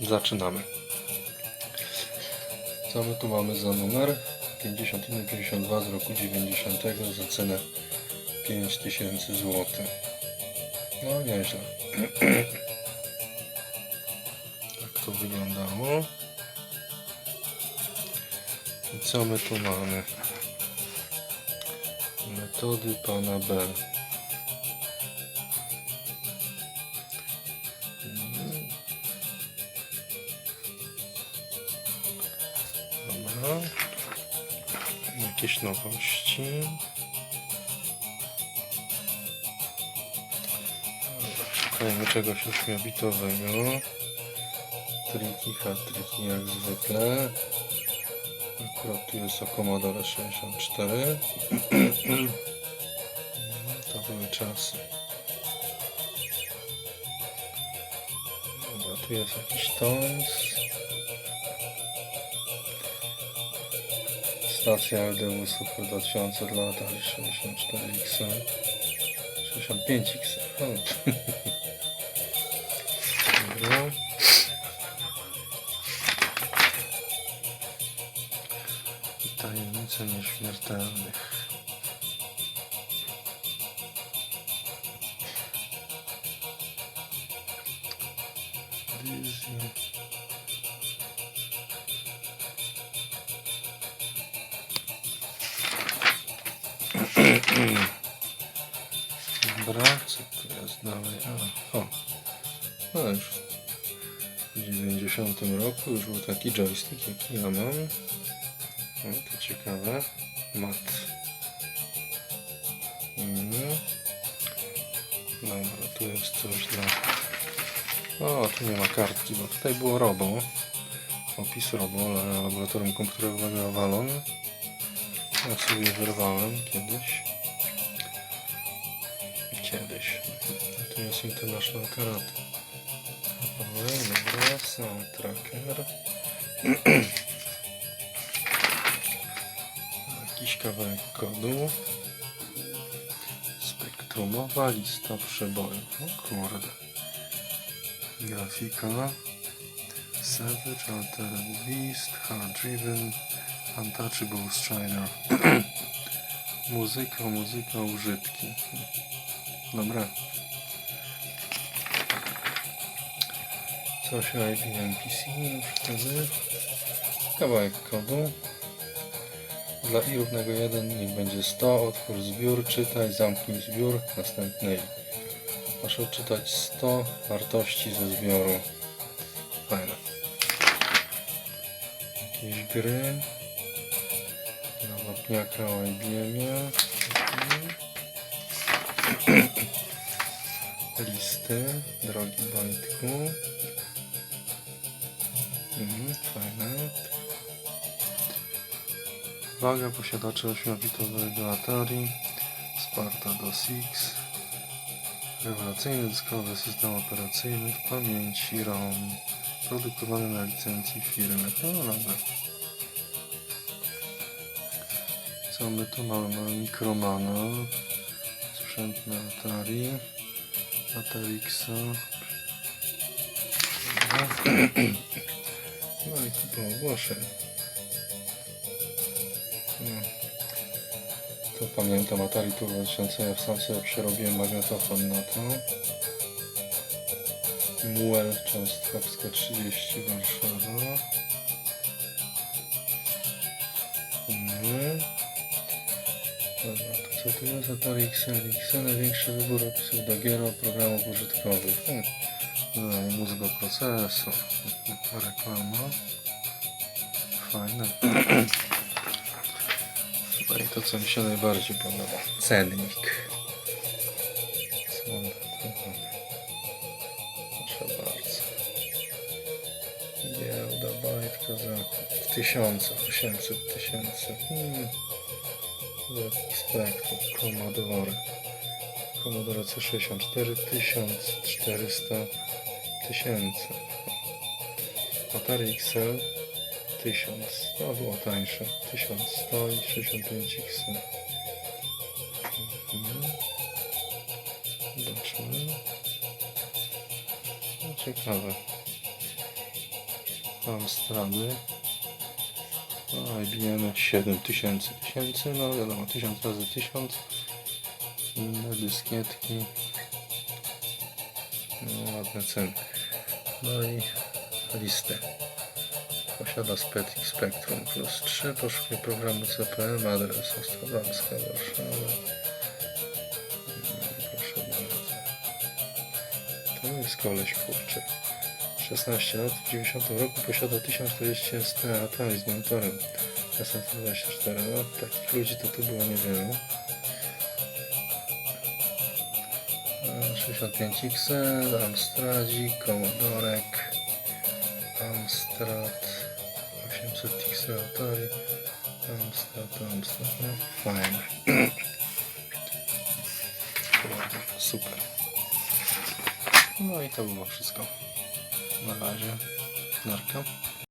Zaczynamy. Co my tu mamy za numer? 5152 z roku 90 za cenę 5000 zł. No nieźle. tak to wyglądało. I co my tu mamy? Metody pana Bell. Jakieś nowości. Szukajmy czegoś ośmiobitowego. Triki, hat-triki jak zwykle. Akurat tu jest o Commodore 64. To były czasy. Dobra, tu jest jakiś tons. Stacja LDU Super 2000 dla Atari 64X. 65X. O. Dobra. Tajemnice nieśmiertelnych. Dizzy. Dobra, co tu jest dalej? A, o. No już w 90 roku już był taki joystick, jaki ja mam. O, to ciekawe. Mat. Mhm. Dobra, tu jest coś dla... O, tu nie ma kartki, bo tutaj było Robo. Opis Robo, laboratorium komputerowego Avalon. Ja sobie wyrwałem kiedyś. Kiedyś. Tu jest International Karate. Dobra, dobra, soundtracker. Jakiś kawałek kodu. Spektrumowa lista przebojów. O kurde. Grafika. Savage, Altered Beast, Hard Driven, Untouchables China. muzyka, muzyka, użytki. Dobra. Coś o IBM PC wtedy. Kawałek kodu. Dla i równego 1 niech będzie 100. Otwórz zbiór, czytaj, zamknij zbiór. Następnej. Masz odczytać 100 wartości ze zbioru. Fajne. Jakieś gry. O IBM-ie. Listy. Drogi Bajtku. Mhm, fajne. Waga posiadaczy 8-bitowego Atari. Sparta DOS X. Rewelacyjny dyskowy system operacyjny w pamięci ROM. Produkowany na licencji firmy. No dobra. Co my tu mamy? Mamy Micromana. Sprzęt na Atari. Atari Xa. No i tu po ogłoszeń. No. To pamiętam Atari Turbo 2000, ja sam sobie przerobiłem magnetofon na to. Muel Cząstkowska 30 Warszawa. Mhm. Dobra, to co tu jest? Atari XL. XL największy wybór opisów do gier programów użytkowych. Hmm. Dodanie mózg do procesor. Reklama. Fajne. No i to co mi się najbardziej podoba. Cennik. Co mamy? Proszę bardzo. Giełda, bajtka za w tysiącach, 800 tysięcy. Hmm. Wielki spektrum, Commodore. Commodore C64 1400 tysięcy. Atari XL 1000, to było tańsze, 1100 i 65 X. Mhm. Zobaczmy. No, ciekawe. Amstrady. No i bijemy 7000 tysięcy, no wiadomo, 1000 razy 1000. Inne dyskietki. No ładne ceny. No i listy. Posiada Spectrum Spectrum plus 3, poszukuje programu CPM, adres Ostrowalska, Warszawa. Mm, Proszę bardzo. To jest koleś, kurczę. 16 lat, w 90 roku posiada 1040 ST, a tam jest monitorem ST24. No, takich ludzi to tu było niewielu. E, 65XL, Amstradzik, Commodorek, Amstrad, 800 XL Atari, Amstrad, Amstrad, no fajne. Super. No i to było wszystko. Na razie. Narka.